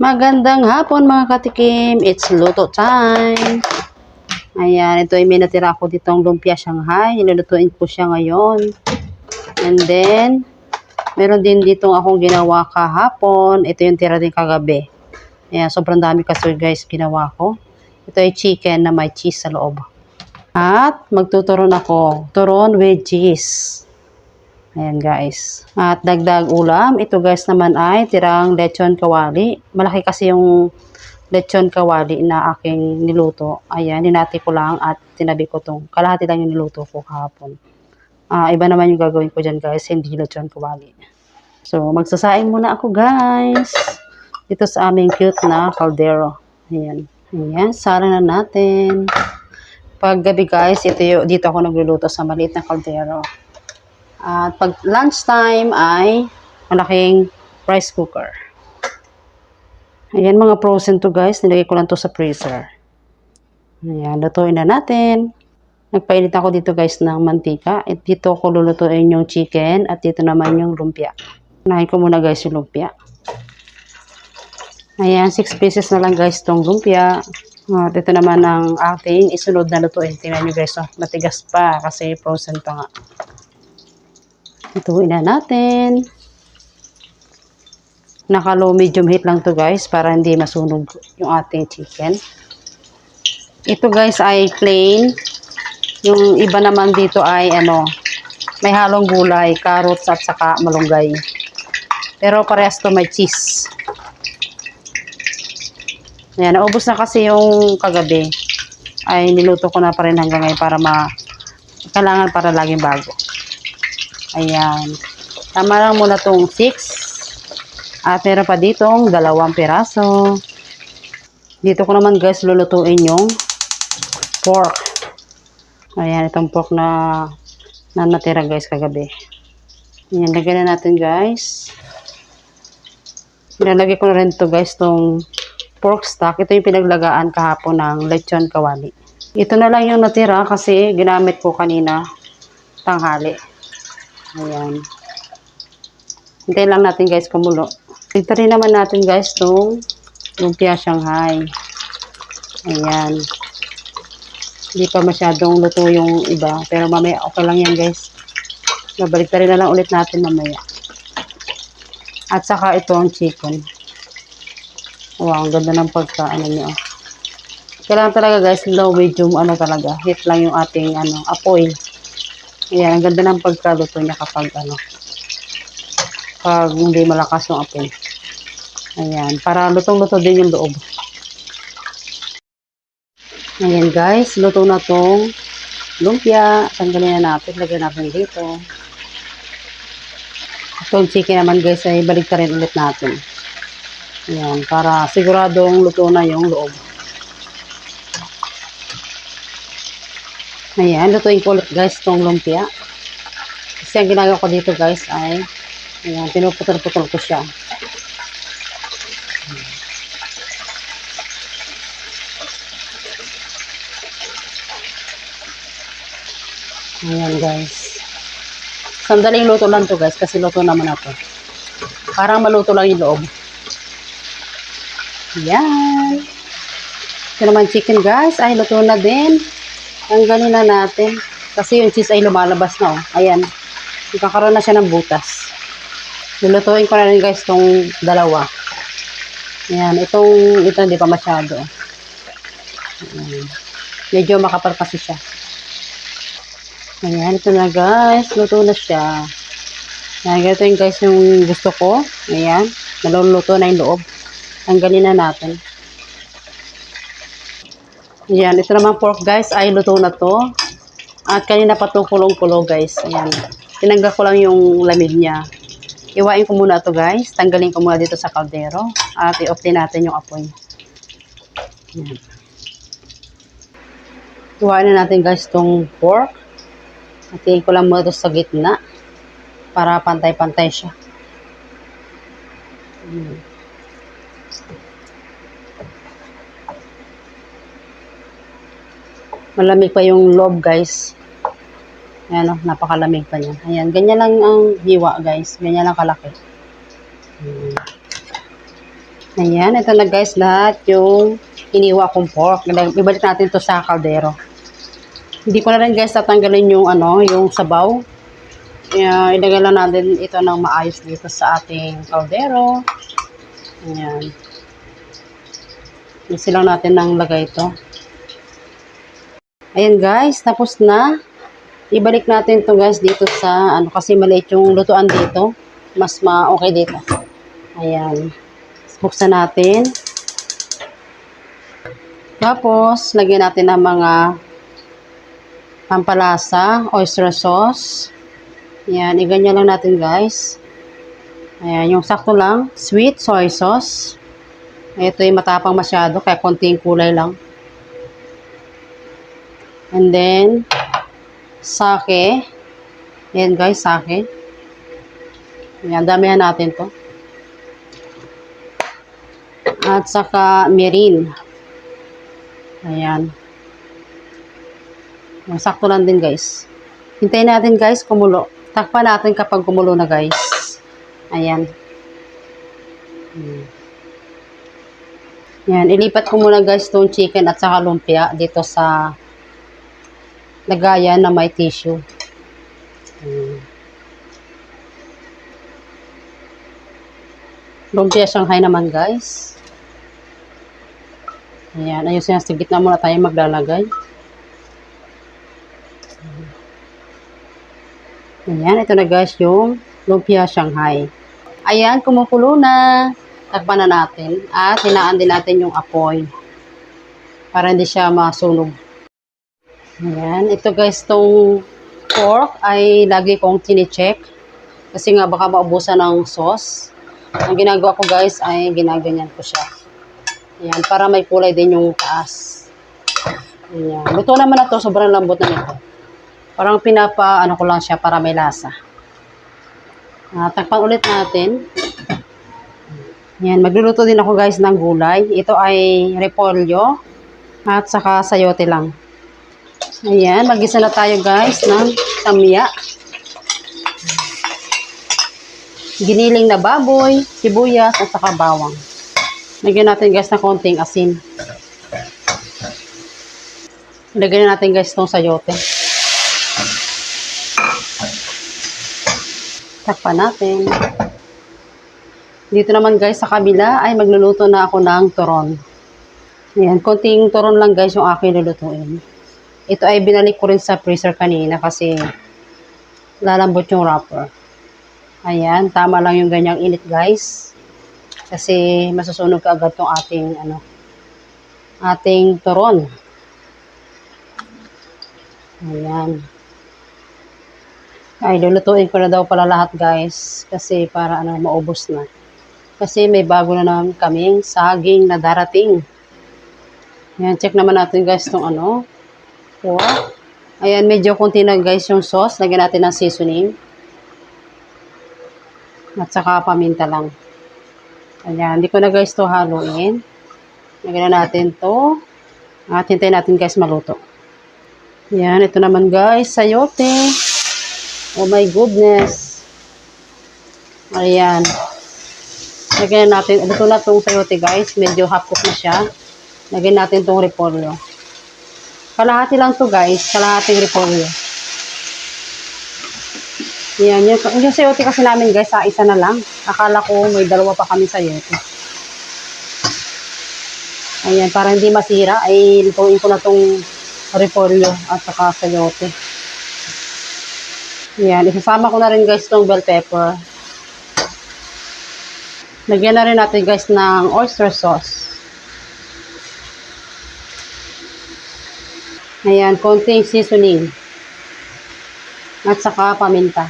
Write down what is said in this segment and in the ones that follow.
Magandang hapon mga katikim. It's luto time. Ayan, ito ay may natira ako ditong lumpia Shanghai. Nilulutuin ko siya ngayon. And then, meron din ditong akong ginawa kahapon. Ito yung tira din kagabi. Ayan, sobrang dami kasi guys ginawa ko. Ito ay chicken na may cheese sa loob. At magtuturon ako. Turon with cheese. Ayan guys. At dagdag ulam. Ito guys naman ay tirang lechon kawali. Malaki kasi yung lechon kawali na aking niluto. Ayan, ninati ko lang at tinabi ko tong. Kalahati lang yung niluto ko kahapon. Ah, iba naman yung gagawin ko dyan guys. Hindi lechon kawali. So, magsasaing muna ako guys. Dito sa aming cute na caldero. Ayan. Ayan, sara na natin. Pag gabi guys, ito yung, dito ako nagluluto sa maliit na caldero. At pag lunchtime ay malaking rice cooker. Ayan mga frozen to guys. Nilagay ko lang to sa freezer. Ayan, lutuin na natin. Nagpainit ako dito guys ng mantika. At dito ko lulutuin yung chicken at dito naman yung lumpia. Unahin ko muna guys yung lumpia. Ayan, 6 pieces na lang guys tong lumpia. At ito naman ang ating isunod na lutuin. Tingnan nyo guys, oh, matigas pa kasi frozen pa nga. Ituin na natin. Naka low medium heat lang to guys para hindi masunog yung ating chicken. Ito guys ay plain. Yung iba naman dito ay ano, may halong gulay, carrots at saka malunggay. Pero parehas to may cheese. Ayan, naubos na kasi yung kagabi. Ay niluto ko na pa rin hanggang ngayon para ma kailangan para laging bago. Ayan. Tama lang muna tong 6. At meron pa ditong dalawang piraso. Dito ko naman guys lulutuin yung pork. Ayan, itong pork na na natira guys kagabi. Ayan, lagyan na natin guys. Nilalagay ko na rin to guys tong pork stock. Ito yung pinaglagaan kahapon ng lechon kawali. Ito na lang yung natira kasi ginamit ko kanina tanghali. Ayan. Hintayin lang natin guys kumulo. Ito rin naman natin guys itong lumpia Shanghai. Ayan. Hindi pa masyadong luto yung iba. Pero mamaya okay lang yan guys. Nabalik rin na lang ulit natin mamaya. At saka ito ang chicken. Wow, ang ganda ng pagka ano niya. Kailangan talaga guys, low medium ano talaga. Hit lang yung ating ano, apoy. Ayan, ang ganda ng pagkaluto niya kapag ano, pag hindi malakas yung apoy. Ayan, para lutong-luto din yung loob. Ayan guys, luto na tong lumpia. Tanggalin na natin, lagyan natin dito. Itong chicken naman guys ay balik rin ulit natin. Ayan, para siguradong luto na yung loob. Ayan, lutuin ko ulit guys itong lumpia. Kasi ang ginagawa ko dito guys ay ayan, pinuputol-putol ko siya. Ayan guys. Sandaling luto lang to guys kasi luto naman ako. Parang maluto lang yung loob. Ayan. Ito naman chicken guys ay luto na din. Tanggalin na natin. Kasi yung cheese ay lumalabas na oh. Ayan. Ikakaroon na siya ng butas. Lulutuin ko na rin guys itong dalawa. Ayan. Itong, ito hindi pa masyado. Ayan. Medyo makapal kasi siya. Ayan. Ito na guys. Luto na siya. Ayan. Ganito yung guys yung gusto ko. Ayan. Naluluto na yung loob. Tanggalin na natin. Ayan, ito naman pork guys ay luto na to. At kanina pa to kulong-kulo guys. Ayan. Tinanggal ko lang yung lamig niya. Iwain ko muna to guys. Tanggalin ko muna dito sa kaldero. At i-off natin yung apoy. Ayan. Iwain na natin guys tong pork. At ko lang muna to sa gitna. Para pantay-pantay siya. Ayan. Malamig pa yung loob, guys. Ayan, oh, napakalamig pa niya. Ayan, ganyan lang ang hiwa, guys. Ganyan lang kalaki. Ayan. Ayan, ito na guys lahat yung iniwa kong pork. Ibalik natin to sa kaldero. Hindi ko na rin guys tatanggalin yung ano, yung sabaw. Kaya ilagay lang natin ito ng maayos dito sa ating kaldero. Ayan. Isi lang natin ng lagay ito. Ayan guys, tapos na. Ibalik natin to guys dito sa ano kasi maliit yung lutuan dito. Mas ma-okay dito. Ayan. Buksan natin. Tapos, lagyan natin ng mga pampalasa, oyster sauce. Ayan, iganyan lang natin guys. Ayan, yung sakto lang, sweet soy sauce. Ito yung matapang masyado, kaya konting kulay lang. And then, sake. Ayan guys, sake. Ayan, damihan natin to. At saka mirin. Ayan. Ayan, Sakto lang din guys. Hintayin natin guys kumulo. Takpan natin kapag kumulo na guys. Ayan. Hmm. Yan, ilipat ko muna guys tong chicken at saka lumpia dito sa lagayan na may tissue. Hmm. Lumpia Shanghai naman guys. Ayan, ayun sa gitna muna tayo maglalagay. Ayan, ito na guys yung lumpia Shanghai. Ayan, kumukulo na. Takpan na natin. At hinaan din natin yung apoy. Para hindi siya masunog. Ayan, ito guys, tong pork ay lagi kong tinicheck. Kasi nga baka maubusan ng sauce. Ang ginagawa ko guys ay ginaganyan ko siya. Ayan, para may kulay din yung taas. Ayan. Luto naman na to, sobrang lambot na nito. Parang pinapa, ano ko lang siya para may lasa. Uh, takpan ulit natin. Yan, magluluto din ako guys ng gulay. Ito ay repolyo at saka sayote lang. Ayan, magisa na tayo guys ng tamya. Giniling na baboy, sibuyas at saka bawang. Lagyan natin guys ng konting asin. Lagyan natin guys itong sayote. Takpan natin. Dito naman guys sa kabila ay magluluto na ako ng turon. Ayan, konting turon lang guys yung aking lulutuin. Ito ay binalik ko rin sa freezer kanina kasi lalambot yung wrapper. Ayan, tama lang yung ganyang init guys. Kasi masusunog ka agad tong ating ano ating turon. Ayan. Ay, lulutuin ko na daw pala lahat guys. Kasi para ano, maubos na. Kasi may bago na naman kaming saging na darating. Ayan, check naman natin guys itong ano. Wow. Ayan, medyo konti na guys yung sauce. Lagyan natin ng seasoning. At saka paminta lang. Ayan, hindi ko na guys to haluin. Lagyan na natin to. At hintayin natin guys maluto. Ayan, ito naman guys, sayote. Oh my goodness. Ayan. Lagyan natin, ito na itong sayote guys. Medyo half cook na siya. Lagyan natin itong repolyo. Kalahati lang to guys. Kalahating repolyo. Yan, yung, yung sayote kasi namin guys, sa isa na lang. Akala ko may dalawa pa kami sayote. Ayan, para hindi masira, ay lutuin ko na tong repolyo at saka sayote. Ayan, isasama ko na rin guys tong bell pepper. Lagyan na rin natin guys ng oyster sauce. Ayan, konting seasoning. At saka paminta.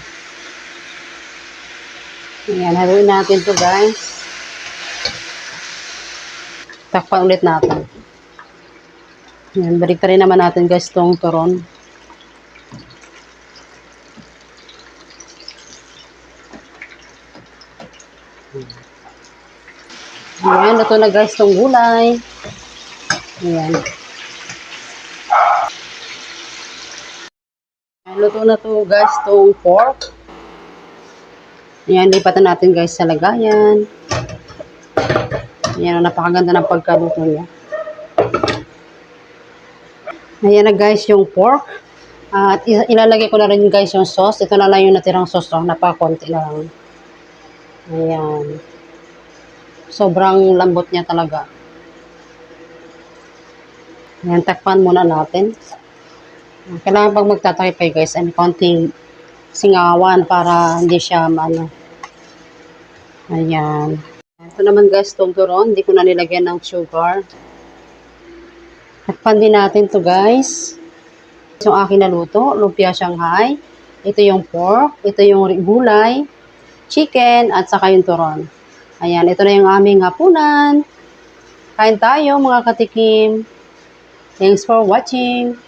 Ayan, haluin natin to guys. Takpan ulit natin. Ayan, balik rin naman natin guys tong turon. Ayan, luto na guys tong gulay. Ayan. Luto na to guys tong pork. Ayan, lipatan natin guys sa lagayan. Ayan, napakaganda ng pagkaluto niya. Ayan na guys yung pork. At i- ilalagay ko na rin guys yung sauce. Ito na lang yung natirang sauce. Oh. Napakakunti lang. Ayan. Sobrang lambot niya talaga. Ayan, takpan muna natin. Kailangan pag magtatakip kayo guys, may konting singawan para hindi siya ano. Ayan. Ito naman guys, itong turon. Hindi ko na nilagyan ng sugar. Takpan din natin to guys. Ito yung aking naluto, lumpia Shanghai. Ito yung pork, ito yung gulay, chicken, at saka yung turon. Ayan, ito na yung aming hapunan. Kain tayo mga katikim. Thanks for watching.